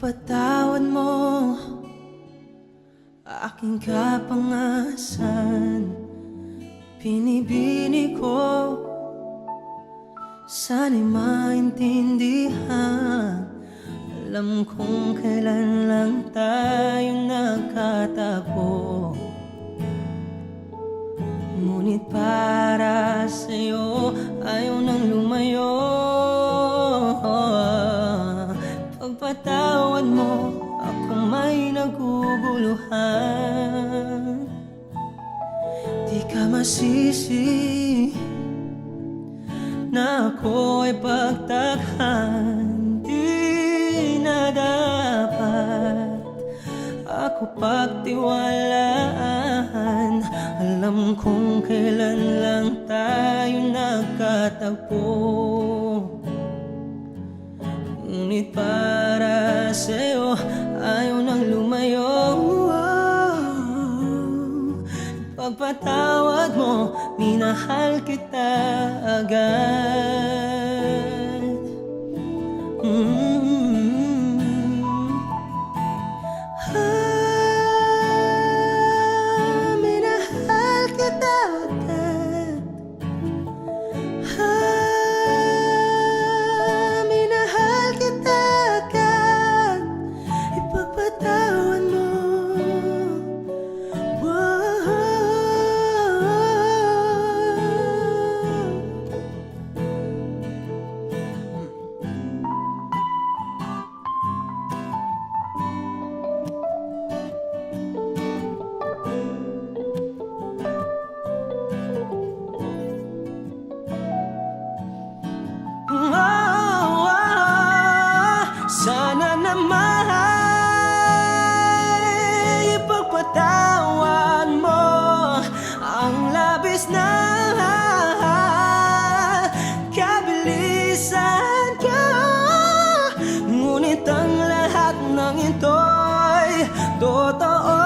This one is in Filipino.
Pagpatawad mo Aking kapangasan. Pinibini ko Sana'y maintindihan. Alam kong kailan lang tayo nagkatagpo Pagpatawad mo ako may naguguluhan. Di ka masisi na ako pagtakhan. Di na dapat ako pagtiwalaan. Alam kong kailan lang tayo nagkatagpo Pagpatawad mo, minahal kita agad. 多大